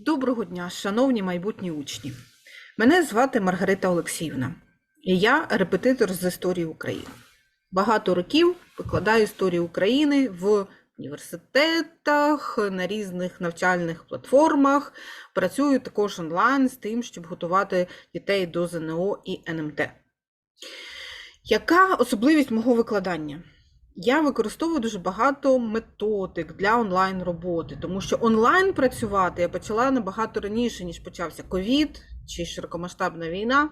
Доброго дня, шановні майбутні учні. Мене звати Маргарита Олексіївна, і я репетитор з історії України. Багато років викладаю історію України в університетах, на різних навчальних платформах. Працюю також онлайн з тим, щоб готувати дітей до ЗНО і НМТ. Яка особливість мого викладання? Я використовую дуже багато методик для онлайн роботи, тому що онлайн працювати я почала набагато раніше, ніж почався ковід чи широкомасштабна війна.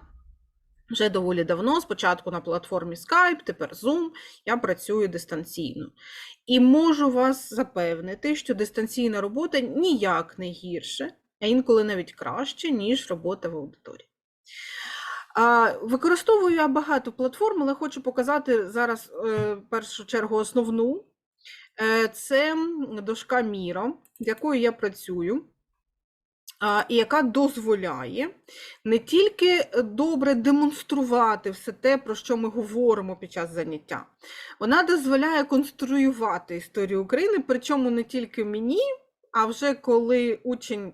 Вже доволі давно, спочатку на платформі Skype, тепер Zoom, я працюю дистанційно. І можу вас запевнити, що дистанційна робота ніяк не гірше, а інколи навіть краще, ніж робота в аудиторії. Використовую я багато платформ, але хочу показати зараз е, в першу чергу основну. Е, Це дошка Міра, з якою я працюю, і яка дозволяє не тільки добре демонструвати все те, про що ми говоримо під час заняття, вона дозволяє конструювати історію України, причому не тільки мені, а вже коли учень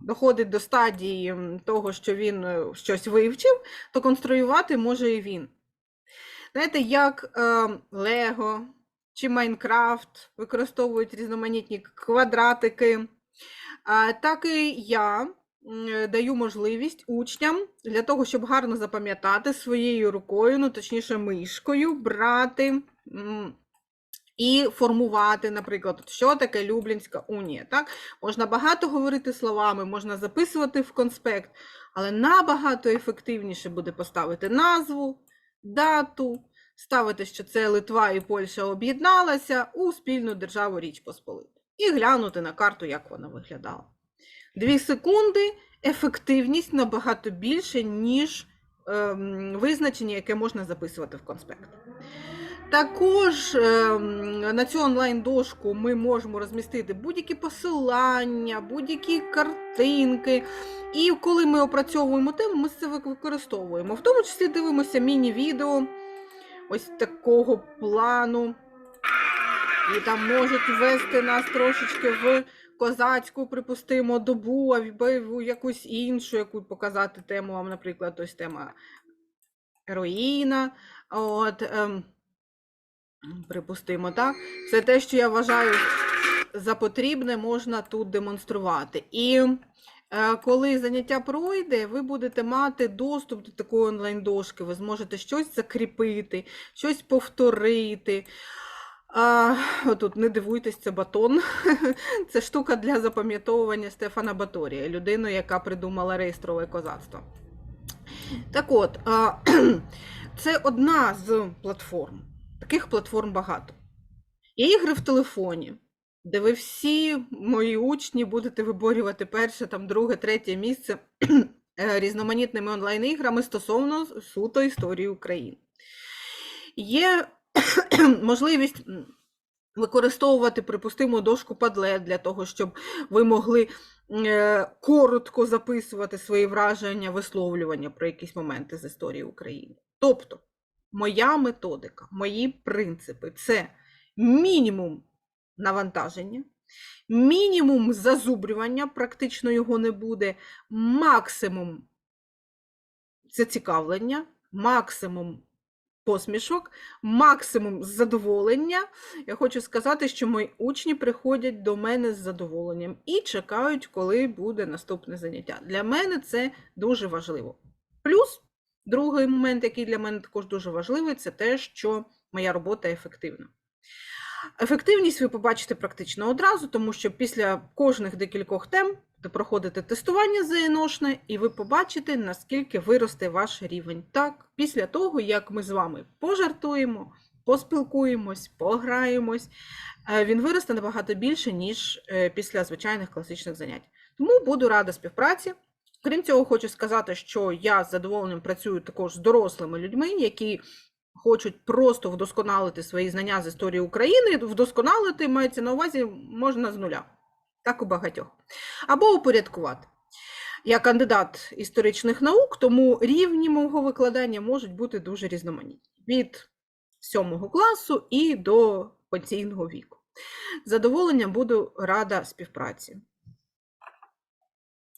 доходить до стадії того, що він е, щось вивчив, то конструювати може і він. Знаєте, як е, Лего чи Майнкрафт використовують різноманітні квадратики, а, так і я е, даю можливість учням для того, щоб гарно запам'ятати своєю рукою, ну точніше мишкою, брати. І формувати, наприклад, що таке Люблінська унія. Так? Можна багато говорити словами, можна записувати в конспект, але набагато ефективніше буде поставити назву, дату, ставити, що це Литва і Польща об'єдналася у спільну державу Річ Посполиту. І глянути на карту, як вона виглядала. Дві секунди ефективність набагато більше, ніж ем, визначення, яке можна записувати в конспект. Також ем, на цю онлайн-дошку ми можемо розмістити будь-які посилання, будь-які картинки. І коли ми опрацьовуємо тему, ми це використовуємо. В тому числі дивимося міні-відео ось такого плану. І там можуть ввести нас трошечки в козацьку, припустимо, добу, або якусь іншу, яку показати тему вам, наприклад, ось тема героїна. От, ем, Припустимо, так? Все те, що я вважаю за потрібне, можна тут демонструвати. І е, коли заняття пройде, ви будете мати доступ до такої онлайн-дошки. Ви зможете щось закріпити, щось повторити. А, отут не дивуйтесь, це батон. Це штука для запам'ятовування Стефана Баторія, людину, яка придумала реєстрове козацтво. Так от, це одна з платформ. Таких платформ багато. Є ігри в телефоні, де ви всі мої учні будете виборювати перше, там, друге, третє місце е, різноманітними онлайн-іграми стосовно суто історії України. Є можливість використовувати, припустимо, дошку Padlet для того, щоб ви могли е, коротко записувати свої враження, висловлювання про якісь моменти з історії України. Тобто, моя методика, мої принципи це мінімум навантаження, мінімум зазубрювання, практично його не буде, максимум зацікавлення, максимум посмішок, максимум задоволення. Я хочу сказати, що мої учні приходять до мене з задоволенням і чекають, коли буде наступне заняття. Для мене це дуже важливо. Плюс Другий момент, який для мене також дуже важливий, це те, що моя робота ефективна. Ефективність ви побачите практично одразу, тому що після кожних декількох тем ви проходите тестування ЗНОшне, і ви побачите, наскільки виросте ваш рівень. Так, після того, як ми з вами пожартуємо, поспілкуємось, пограємось, е, він виросте набагато більше, ніж е, після звичайних класичних занять. Тому буду рада співпраці. Крім цього, хочу сказати, що я з задоволенням працюю також з дорослими людьми, які хочуть просто вдосконалити свої знання з історії України. Вдосконалити мається на увазі можна з нуля, так у багатьох. Або упорядкувати. Я кандидат історичних наук, тому рівні мого викладання можуть бути дуже різноманітні від сьомого класу і до пенсійного віку. Задоволенням буду рада співпраці.